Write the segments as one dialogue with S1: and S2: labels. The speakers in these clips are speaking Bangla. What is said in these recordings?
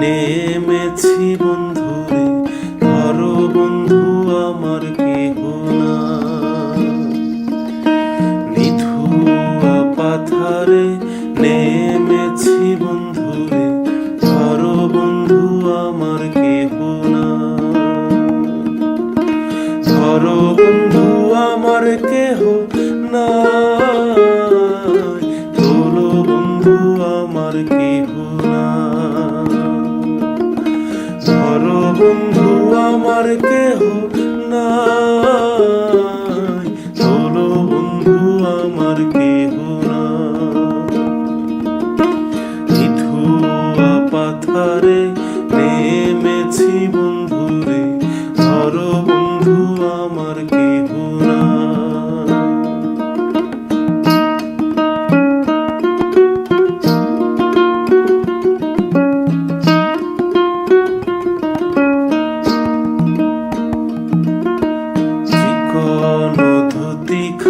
S1: নেমেছি বন্ধু রে ধরো বন্ধু আমার কেহ না। নিধুয়া পাথারে নেমেছি বন্ধু রে ধরো বন্ধু আমার কেহ না। ধরো বন্ধু আমার কেহ বন্ধু আমার কেহ না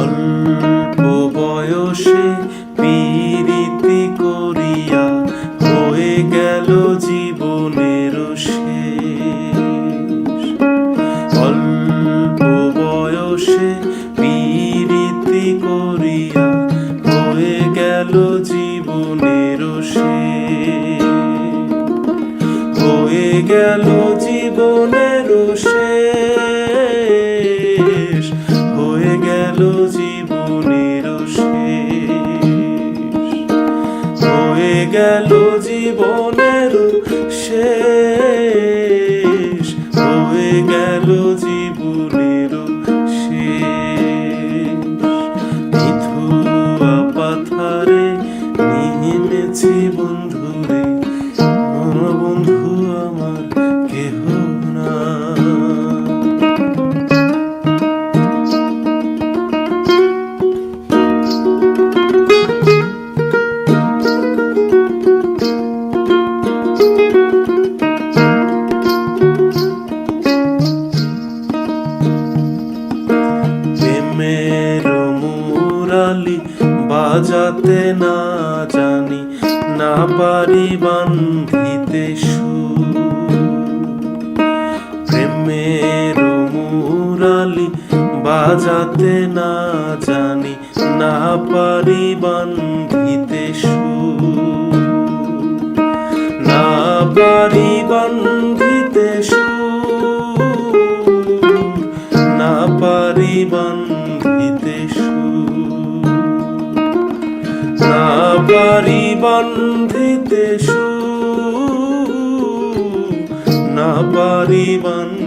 S1: অল্প বয়সে পীড়িতি করিয়া হয়ে গেল জীবনের শেষ। অল্প বয়সে পীড়িতি করিয়া হয়ে গেল জীবনের শেষ। হয়ে গেল জীবনের শেষ মুরালি বাজাতে না জানি, না পারি বান্ধিতে প্রেমের মুরালি, বাজাতে না জানি, না পারি বান্ধিতে না পারি বান্ধিতে না পারি বান্ধিতে পারি বান্ধিতে সুর না পারি বান্ধিতে